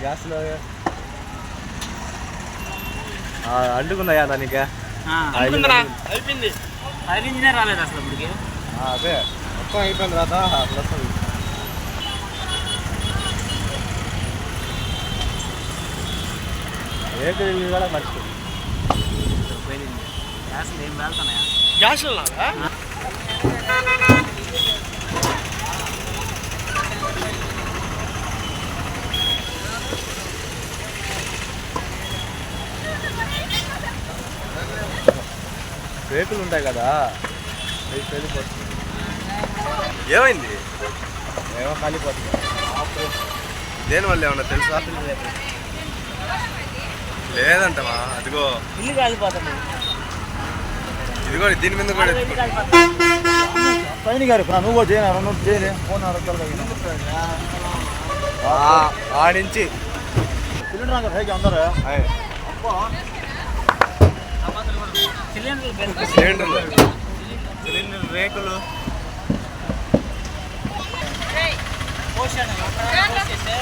గ్యాస్లో అంటుకుందా దానికి? అయిపోయింది. Fire engineer రాలేదు అసలు ఇప్పటికి అదే. మొత్తం అయిపోయింది తర్వాత అట్లా వస్తుంది రేపు కూడా మర్చిపోయింది పోయింది గ్యాస్ ఏం వెళ్తున్నాయా? గ్యాస్ రేకులు ఉంటాయి కదా. వెళ్ళిపోతుంది ఏమైంది? ఏమో కాలిపోతుంది. దేని వల్ల ఏమన్నా తెలుసా? లేదంటమా అదిగో. ఇల్లు కాలిపోతుంది. ఇదిగో దీని మీద కూడా పైన గారు నువ్వు కూడా చేయను? నువ్వు చేయలే. ఫోన్ ఆడించి. సిలిండర్ అందరు? బెల్ట్ సిలిండర్లు సిలిండర్ రేకులు పోసాను పోసేస్తే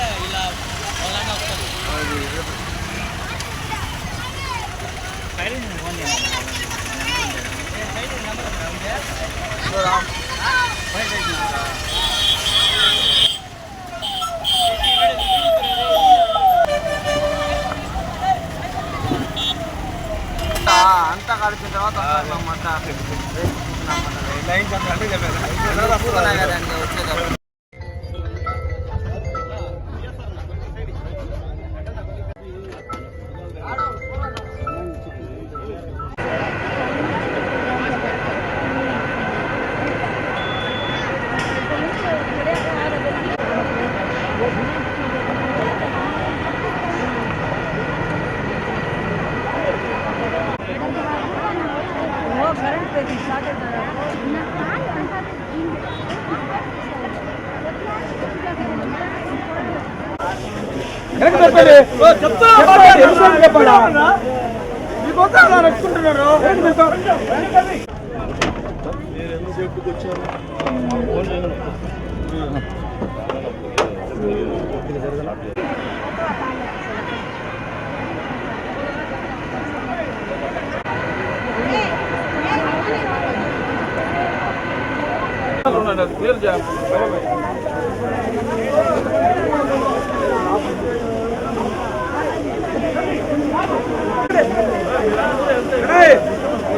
తర్వాత లైన్ అంటే చెప్పాను కదండి వచ్చేటప్పుడు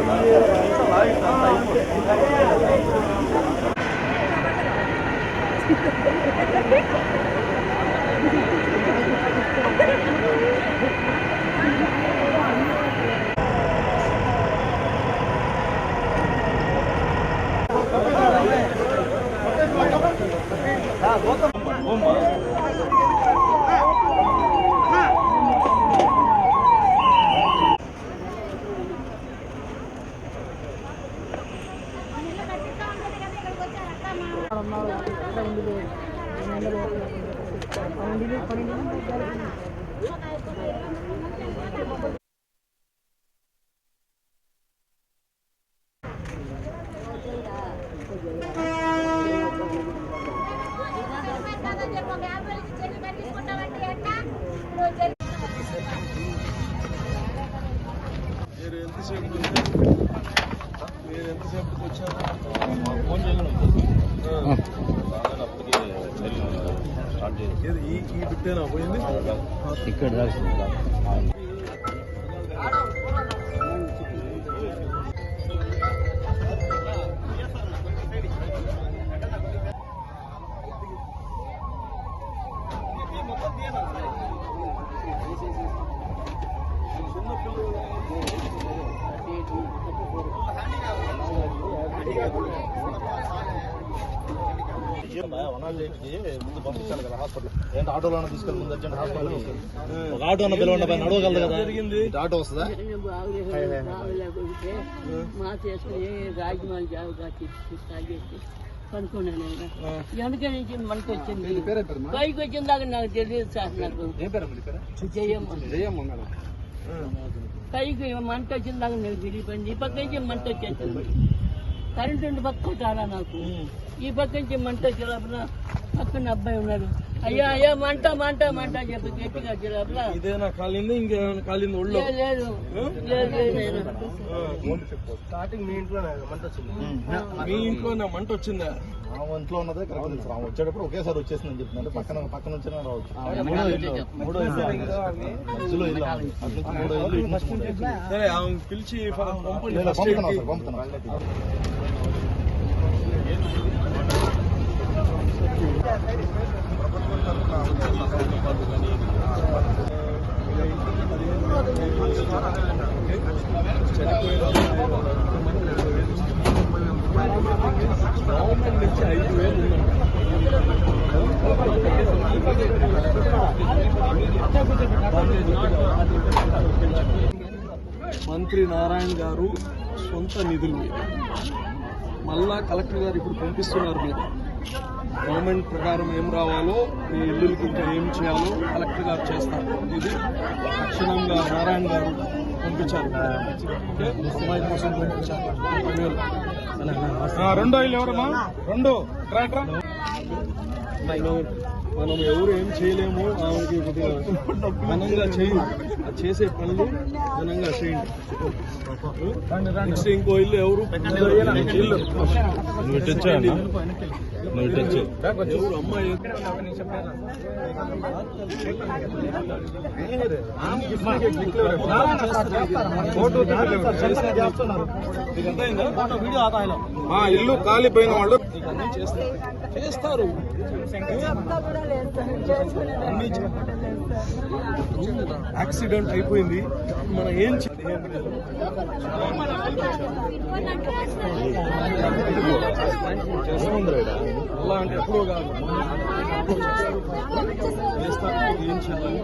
మీరు Kalau dulu, kalau dulu, kalau dulu, kalau dulu, kalau dulu, kalau dulu, చేయగలను ఈ ముందు పంపించాలి కదా హాస్పిటల్. ఏంటి ఆటోలో తీసుకెళ్ళి ముందు అర్జెంట్ హాస్పిటల్ ఒక ఆటో అన్న పిలవండి పైన నడవగలదు కదా. జరిగింది. ఆటో వస్తుందా? మా చేసుకుని పనుకున్నాను వెనక నుంచి మనకు వచ్చింది పైకి వచ్చిన దాకా నాకు తెలియదు సార్ నాకు జయమ్మ పైకి మంట వచ్చిన దాకా నాకు తెలియపోయింది ఈ పక్క నుంచి మంట వచ్చేసింది. కరెంట్ ఉండి పక్క చాలా నాకు. ఈ పక్క నుంచి మంట వచ్చే లోపల పక్కన అబ్బాయి ఉన్నాడు. అయ్యా అయ్యా మంట మంట మంట అని చెప్పి గట్టిగా ఇదేనా కాలింది? ఇంకేమైనా కాలింది ఒళ్ళు? లేదు లేదు. లేదు లేదు లేదు. స్టార్టింగ్ మీ ఇంట్లో మంట వచ్చింది. మీ ఇంట్లో నా మంట వచ్చిందా? ఆ ఒంట్లో ఉన్నదే కరెక్ట్ సార్. వచ్చేటప్పుడు ఒకేసారి వచ్చేసిందని చెప్తుంది అంటే పక్కన పక్కన వచ్చినా రావచ్చు మూడో ఇల్లు. మూడో ఇల్లు మధ్యలో ఇల్లు ఆమెది. అటు నుంచి మూడో ఇల్లు ఇటు నుంచి మూడో ఇల్లు. సరే ఆమె పిలిచి పంపండి లేదా ఫస్ట్ పంపుతున్నాం ఎయిడ్కి. సార్ పంపుతున్నాం గవర్నమెంట్ నుంచి ఐదు వేలు మంత్రి నారాయణ గారు సొంత నిధులు మీద. మళ్ళా కలెక్టర్ గారు ఇప్పుడు పంపిస్తున్నారు మీరు. గవర్నమెంట్ ప్రకారం ఏం రావాలో ఈ ఇల్లులకి ఇంకా ఏం చేయాలో కలెక్టర్ గారు చేస్తారు. ఇది తక్షణంగా నారాయణ గారు పంపించారు? అమ్మాయి కోసం పంపించారు రెండో ఇల్లు ఎవరమ్మా రెండు ట్రా, ట్రా. మనం ఎవరు ఏం చేయలేము ఆమెకి కొద్దిగా ఘనంగా చేయండి ఆ చేసే పనులు ఘనంగా చేయండి. నెక్స్ట్ ఇంకో ఇల్లు ఎవరు? ఇల్లు ఎవరు? అమ్మాయి ఇల్లు కాలిపోయిన వాళ్ళు చేస్తారు. చేస్తారు. యాక్సిడెంట్ అయిపోయింది మనం ఏం అలా అంటే ఎప్పుడో కాదు ఏం చేయాలి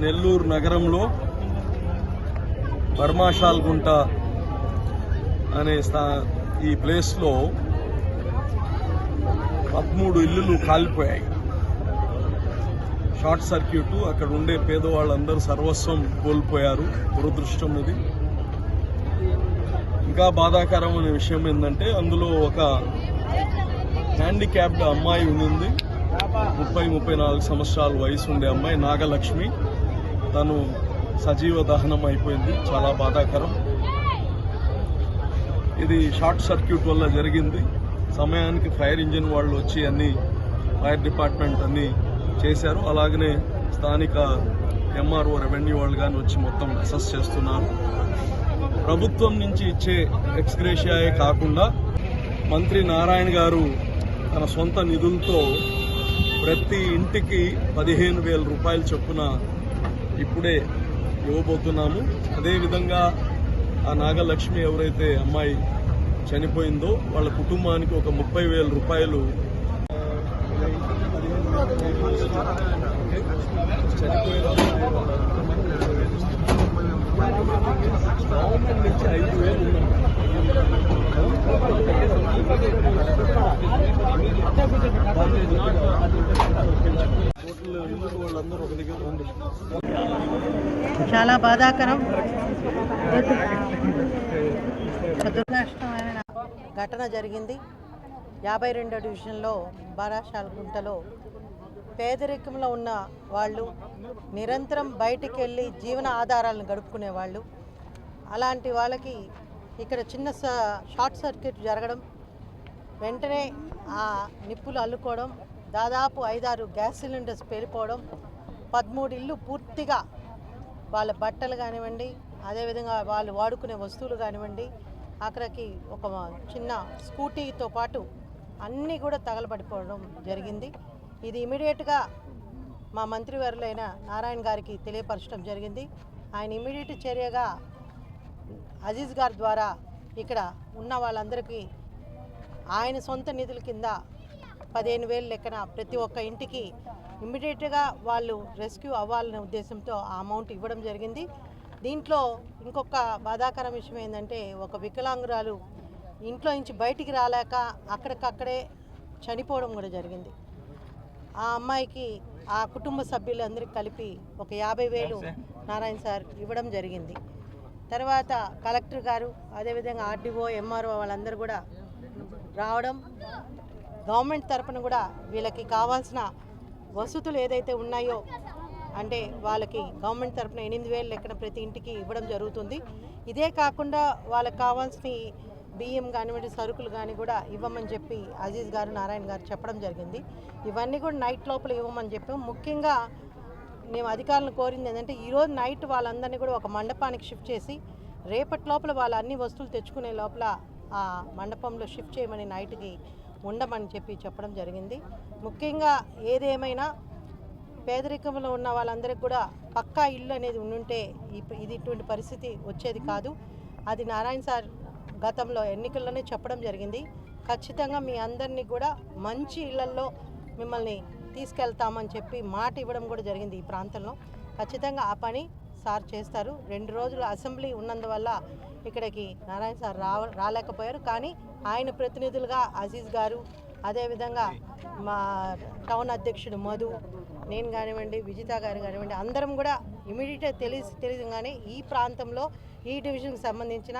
నెల్లూరు నగరంలో బర్మాషాల్గుంట అనే స్థా ఈ ప్లేస్లో పదమూడు ఇల్లులు కాలిపోయాయి. షార్ట్ సర్క్యూట్ అక్కడ ఉండే పేదవాళ్ళందరూ సర్వస్వం కోల్పోయారు. దురదృష్టం ఇది. ఇంకా బాధాకరమైన విషయం ఏంటంటే అందులో ఒక హ్యాండిక్యాప్డ్ అమ్మాయి ఉంది. ముప్పై ముప్పై నాలుగు సంవత్సరాల వయసు ఉండే అమ్మాయి నాగలక్ష్మి. తను సజీవ దహనం అయిపోయింది. చాలా బాధాకరం. ఇది షార్ట్ సర్క్యూట్ వల్ల జరిగింది. సమయానికి ఫైర్ ఇంజిన్ వాళ్ళు వచ్చి అన్ని ఫైర్ డిపార్ట్మెంట్ అన్ని చేశారు. అలాగనే స్థానిక ఎంఆర్ఓ రెవెన్యూ వాళ్ళు కానీ వచ్చి మొత్తం అసెస్ చేస్తున్నారు. ప్రభుత్వం నుంచి ఇచ్చే ఎక్స్గ్రేషియాయే కాకుండా మంత్రి నారాయణ గారు తన సొంత నిధులతో ప్రతి ఇంటికి పదిహేను వేల రూపాయల చొప్పున ఇప్పుడే ఇవ్వబోతున్నాము. అదేవిధంగా ఆ నాగలక్ష్మి ఎవరైతే అమ్మాయి చనిపోయిందో వాళ్ళ కుటుంబానికి ఒక ముప్పై వేల రూపాయలు. గవర్నమెంట్ నుంచి ఐదు వేలు వాళ్ళందరూ ఒక చాలా బాధాకరం. దుర్నష్టమైన ఘటన జరిగింది. యాభై రెండో డివిజన్లో బారాషాలగుంటలో పేదరికంలో ఉన్న వాళ్ళు నిరంతరం బయటికి వెళ్ళి జీవన ఆధారాలను గడుపుకునే వాళ్ళు. అలాంటి వాళ్ళకి ఇక్కడ చిన్న స- షార్ట్ సర్క్యూట్ జరగడం వెంటనే ఆ నిప్పులు అల్లుకోవడం దాదాపు ఐదారు గ్యాస్ సిలిండర్స్ పేలిపోవడం పదమూడు ఇల్లు పూర్తిగా వాళ్ళ బట్టలు కానివ్వండి అదేవిధంగా వాళ్ళు వాడుకునే వస్తువులు కానివ్వండి అక్కడికి ఒక చిన్న స్కూటీతో పాటు అన్నీ కూడా తగలబడిపోవడం జరిగింది. ఇది ఇమీడియట్గా మా మంత్రివర్యులైన నారాయణ గారికి తెలియపరచడం జరిగింది. ఆయన ఇమీడియట్ చర్యగా అజీజ్ గారి ద్వారా ఇక్కడ ఉన్న వాళ్ళందరికీ ఆయన సొంత నిధుల కింద పదిహేను వేలు లెక్కన ప్రతి ఒక్క ఇంటికి ఇమ్మీడియట్గా వాళ్ళు రెస్క్యూ అవ్వాలనే ఉద్దేశంతో ఆ అమౌంట్ ఇవ్వడం జరిగింది. దీంట్లో ఇంకొక బాధాకర విషయం ఏంటంటే ఒక వికలాంగురాలు ఇంట్లో నుంచి బయటికి రాలేక అక్కడికక్కడే చనిపోవడం కూడా జరిగింది. ఆ అమ్మాయికి ఆ కుటుంబ సభ్యులందరికీ కలిపి ఒక యాభై వేలు నారాయణ సార్ ఇవ్వడం జరిగింది. తర్వాత కలెక్టర్ గారు అదేవిధంగా ఆర్డీఓ ఎంఆర్ఓ వాళ్ళందరూ కూడా రావడం గవర్నమెంట్ తరపున కూడా వీళ్ళకి కావాల్సిన వసతులు ఏదైతే ఉన్నాయో అంటే వాళ్ళకి గవర్నమెంట్ తరపున ఎనిమిది వేలు లెక్కన ప్రతి ఇంటికి ఇవ్వడం జరుగుతుంది. ఇదే కాకుండా వాళ్ళకి కావాల్సిన బియ్యం కానివ్వండి సరుకులు కానీ కూడా ఇవ్వమని చెప్పి అజీజ్ గారు నారాయణ గారు చెప్పడం జరిగింది. ఇవన్నీ కూడా నైట్ లోపల ఇవ్వమని చెప్పాం. ముఖ్యంగా మేము అధికారులను కోరింది ఏంటంటే ఈరోజు నైట్ వాళ్ళందరినీ కూడా ఒక మండపానికి షిఫ్ట్ చేసి రేపటి లోపల వాళ్ళ అన్ని వస్తువులు తెచ్చుకునే లోపల ఆ మండపంలో షిఫ్ట్ చేయమని నైట్కి ఉండమని చెప్పి చెప్పడం జరిగింది. ముఖ్యంగా ఏదేమైనా పేదరికంలో ఉన్న వాళ్ళందరికీ కూడా పక్కా ఇల్లు అనేది ఉండుంటే ఇది ఇటువంటి పరిస్థితి వచ్చేది కాదు. అది నారాయణ సార్ గతంలో ఎన్నికల్లోనే చెప్పడం జరిగింది. ఖచ్చితంగా మీ అందరినీ కూడా మంచి ఇళ్ళల్లో మిమ్మల్ని తీసుకెళ్తామని చెప్పి మాట ఇవ్వడం కూడా జరిగింది ఈ ప్రాంతంలో. ఖచ్చితంగా ఆ పని సార్ చేస్తారు. రెండు రోజులు అసెంబ్లీ ఉన్నందువల్ల ఇక్కడికి నారాయణ సార్ రావ రాలేకపోయారు. కానీ ఆయన ప్రతినిధులుగా అజీజ్ గారు అదేవిధంగా మా టౌన్ అధ్యక్షుడు మధు నేను కానివ్వండి విజిత గారు కానివ్వండి అందరం కూడా ఇమీడియట్గా తెలిసి తెలియగానే ఈ ప్రాంతంలో ఈ డివిజన్కి సంబంధించిన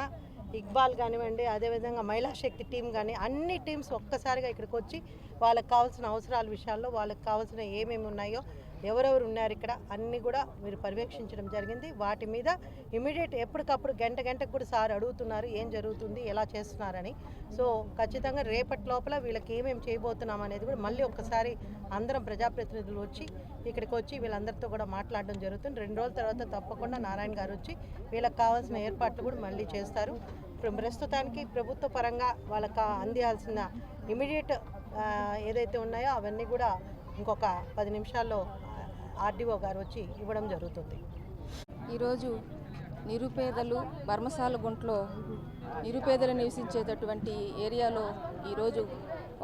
ఇక్బాల్ కానివ్వండి అదేవిధంగా మహిళా శక్తి టీం కానీ అన్ని టీమ్స్ ఒక్కసారిగా ఇక్కడికి వచ్చి వాళ్ళకి కావాల్సిన అవసరాల విషయాల్లో వాళ్ళకి కావాల్సిన ఏమేమి ఉన్నాయో ఎవరెవరు ఉన్నారు ఇక్కడ అన్నీ కూడా మీరు పర్యవేక్షించడం జరిగింది. వాటి మీద ఇమీడియట్ ఎప్పటికప్పుడు గంట గంటకు కూడా సార్ అడుగుతున్నారు ఏం జరుగుతుంది ఎలా చేస్తున్నారని. సో ఖచ్చితంగా రేపటి లోపల వీళ్ళకి ఏమేమి చేయబోతున్నాం అనేది కూడా మళ్ళీ ఒక్కసారి అందరం ప్రజాప్రతినిధులు వచ్చి ఇక్కడికి వచ్చి వీళ్ళందరితో కూడా మాట్లాడడం జరుగుతుంది. రెండు రోజుల తర్వాత తప్పకుండా నారాయణ గారు వచ్చి వీళ్ళకి కావాల్సిన ఏర్పాట్లు కూడా మళ్ళీ చేస్తారు. ప్రస్తుతానికి ప్రభుత్వ పరంగా వాళ్ళకి అందియాల్సిన ఇమీడియట్ ఏదైతే ఉన్నాయో అవన్నీ కూడా ఇంకొక పది నిమిషాల్లో ఆర్డీఓ గారు వచ్చి ఇవ్వడం జరుగుతుంది. ఈరోజు నిరుపేదలు బర్మసాల గుంట్లో నిరుపేదలు నివసించేటటువంటి ఏరియాలో ఈరోజు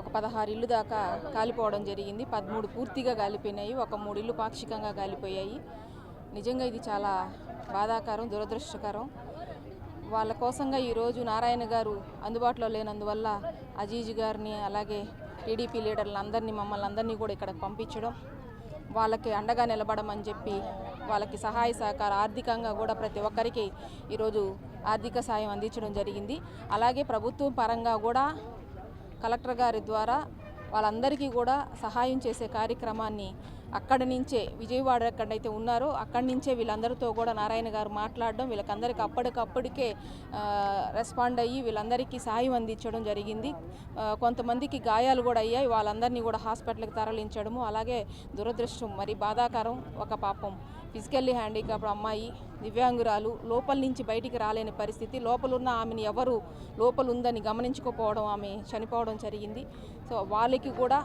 ఒక పదహారు ఇల్లు దాకా కాలిపోవడం జరిగింది. పదమూడు పూర్తిగా కాలిపోయినాయి. ఒక మూడు ఇల్లు పాక్షికంగా కాలిపోయాయి. నిజంగా ఇది చాలా బాధాకరం దురదృష్టకరం. వాళ్ళ కోసంగా ఈరోజు నారాయణ గారు అందుబాటులో లేనందువల్ల అజీజ్ గారిని అలాగే టీడీపీ లీడర్లందరినీ మమ్మల్ని అందరినీ కూడా ఇక్కడ పంపించడం వాళ్ళకి అండగా నిలబడమని చెప్పి వాళ్ళకి సహాయ సహకార ఆర్థికంగా కూడా ప్రతి ఒక్కరికి ఈరోజు ఆర్థిక సాయం అందించడం జరిగింది. అలాగే ప్రభుత్వం పరంగా కూడా కలెక్టర్ గారి ద్వారా వాళ్ళందరికీ కూడా సహాయం చేసే కార్యక్రమాన్ని అక్కడి నుంచే విజయవాడ ఎక్కడైతే ఉన్నారో అక్కడి నుంచే వీళ్ళందరితో కూడా నారాయణ గారు మాట్లాడడం వీళ్ళకందరికీ అప్పటికప్పటికే రెస్పాండ్ అయ్యి వీళ్ళందరికీ సాయం అందించడం జరిగింది. కొంతమందికి గాయాలు కూడా అయ్యాయి. వాళ్ళందరినీ కూడా హాస్పిటల్కి తరలించడము. అలాగే దురదృష్టం మరి బాధాకరం ఒక పాపం. ఫిజికల్లీ హ్యాండిక్యాప్ అమ్మాయి దివ్యాంగురాలు లోపల నుంచి బయటికి రాలేని పరిస్థితి. లోపలున్న ఆమెను ఎవరు లోపల ఉందని గమనించకపోవడం ఆమె చనిపోవడం జరిగింది. సో వాళ్ళకి కూడా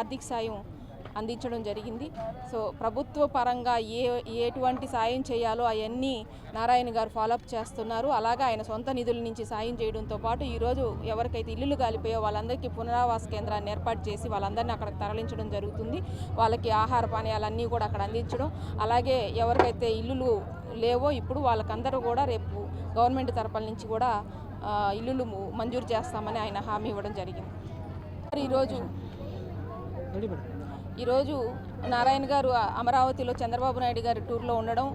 ఆర్థిక సాయం అందించడం జరిగింది. సో ప్రభుత్వ పరంగా ఏ ఎటువంటి సాయం చేయాలో అవన్నీ నారాయణ గారు ఫాలోఅప్ చేస్తున్నారు. అలాగే ఆయన సొంత నిధుల నుంచి సాయం చేయడంతో పాటు ఈరోజు ఎవరికైతే ఇల్లులు కాలిపోయో వాళ్ళందరికీ పునరావాస కేంద్రాన్ని ఏర్పాటు చేసి వాళ్ళందరినీ అక్కడికి తరలించడం జరుగుతుంది. వాళ్ళకి ఆహార పానీయాలన్నీ కూడా అక్కడ అందించడం. అలాగే ఎవరికైతే ఇల్లులు లేవో ఇప్పుడు వాళ్ళకందరూ కూడా రేపు గవర్నమెంట్ తరపుల నుంచి కూడా ఇల్లులు మంజూరు చేస్తామని ఆయన హామీ ఇవ్వడం జరిగింది. మరి ఈరోజు ఈరోజు నారాయణ గారు అమరావతిలో చంద్రబాబు నాయుడు గారి టూర్లో ఉండడం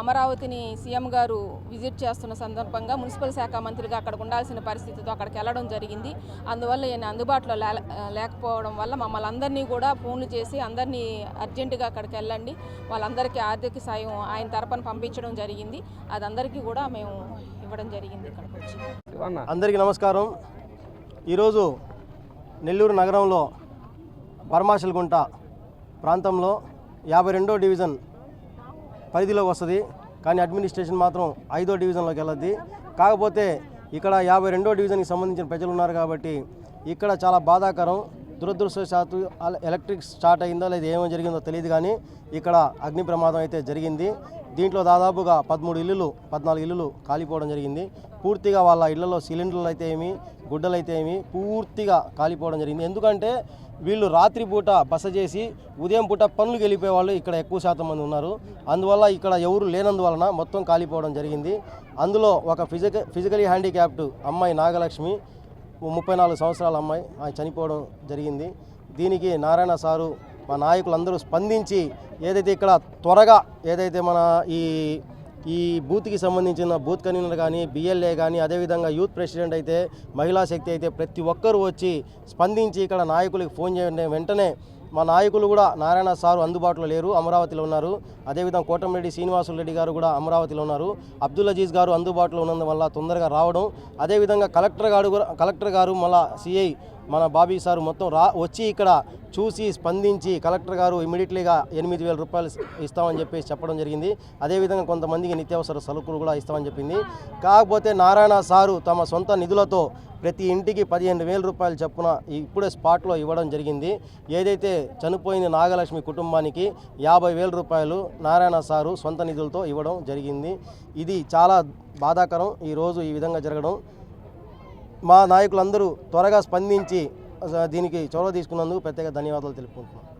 అమరావతిని సీఎం గారు విజిట్ చేస్తున్న సందర్భంగా మున్సిపల్ శాఖ మంత్రిగా అక్కడ ఉండాల్సిన పరిస్థితితో అక్కడికి వెళ్ళడం జరిగింది. అందువల్ల ఈయన అందుబాటులో లే లేకపోవడం వల్ల మమ్మల్ని అందరినీ కూడా ఫోన్లు చేసి అందరినీ అర్జెంటుగా అక్కడికి వెళ్ళండి. వాళ్ళందరికీ ఆర్థిక సాయం ఆయన తరపున పంపించడం జరిగింది. అది అందరికీ కూడా మేము ఇవ్వడం జరిగింది ఇక్కడికి వచ్చి. అందరికీ నమస్కారం. ఈరోజు నెల్లూరు నగరంలో పరమాశలగుంట ప్రాంతంలో యాభై రెండో డివిజన్ పరిధిలోకి వస్తుంది. కానీ అడ్మినిస్ట్రేషన్ మాత్రం ఐదో డివిజన్లోకి వెళ్ళద్ది. కాకపోతే ఇక్కడ యాభై రెండో డివిజన్కి సంబంధించిన ప్రజలు ఉన్నారు కాబట్టి ఇక్కడ చాలా బాధాకరం. దురదృష్టవశాత్తు ఎలక్ట్రిక్ స్టార్ట్ అయిందో లేదా ఏమో జరిగిందో తెలియదు కానీ ఇక్కడ అగ్ని ప్రమాదం అయితే జరిగింది. దీంట్లో దాదాపుగా పదమూడు ఇల్లులు పద్నాలుగు ఇల్లులు కాలిపోవడం జరిగింది. పూర్తిగా వాళ్ళ ఇళ్ళలో సిలిండర్లు అయితే ఏమి గుడ్డలు అయితే ఏమి పూర్తిగా కాలిపోవడం జరిగింది. ఎందుకంటే వీళ్ళు రాత్రిపూట బస చేసి ఉదయం పూట పనులకు వెళ్ళిపోయే వాళ్ళు ఇక్కడ ఎక్కువ శాతం మంది ఉన్నారు. అందువల్ల ఇక్కడ ఎవరు లేనందువలన మొత్తం కాలిపోవడం జరిగింది. అందులో ఒక ఫిజిక ఫిజికలీ హ్యాండిక్యాప్డ్ అమ్మాయి నాగలక్ష్మి ముప్పై నాలుగు సంవత్సరాల అమ్మాయి ఆమె చనిపోవడం జరిగింది. దీనికి నారాయణ సారు మా నాయకులందరూ స్పందించి ఏదైతే ఇక్కడ త్వరగా ఏదైతే మన ఈ ఈ బూత్కి సంబంధించిన బూత్ కన్వీనర్ కానీ బిఎల్ఏ కానీ అదేవిధంగా యూత్ ప్రెసిడెంట్ అయితే మహిళా శక్తి అయితే ప్రతి ఒక్కరూ వచ్చి స్పందించి ఇక్కడ నాయకులకు ఫోన్ చేయండి వెంటనే మా నాయకులు కూడా నారాయణ సారు అందుబాటులో లేరు అమరావతిలో ఉన్నారు. అదేవిధంగా కోటమిరెడ్డి శ్రీనివాసులు రెడ్డి గారు కూడా అమరావతిలో ఉన్నారు. అబ్దుల్ అజీజ్ గారు అందుబాటులో ఉన్నందువల్ల తొందరగా రావడం. అదేవిధంగా కలెక్టర్ గారు కూడా కలెక్టర్ గారు మళ్ళా సిఐ మన బాబీ సారు మొత్తం రా వచ్చి ఇక్కడ చూసి స్పందించి కలెక్టర్ గారు ఇమీడియట్లీగా ఎనిమిది వేల రూపాయలు ఇస్తామని చెప్పేసి చెప్పడం జరిగింది. అదేవిధంగా కొంతమందికి నిత్యావసర సరుకులు కూడా ఇస్తామని చెప్పింది. కాకపోతే నారాయణ సారు తమ సొంత నిధులతో ప్రతి ఇంటికి పదిహేను వేల రూపాయలు చొప్పున ఇప్పుడే స్పాట్లో ఇవ్వడం జరిగింది. ఏదైతే చనిపోయిన నాగలక్ష్మి కుటుంబానికి యాభై వేల రూపాయలు నారాయణ సారు సొంత నిధులతో ఇవ్వడం జరిగింది. ఇది చాలా బాధాకరం. ఈరోజు ఈ విధంగా జరగడం మా నాయకులందరూ త్వరగా స్పందించి దీనికి చొరవ తీసుకున్నందుకు ప్రత్యేక ధన్యవాదాలు తెలుపుకుంటున్నాను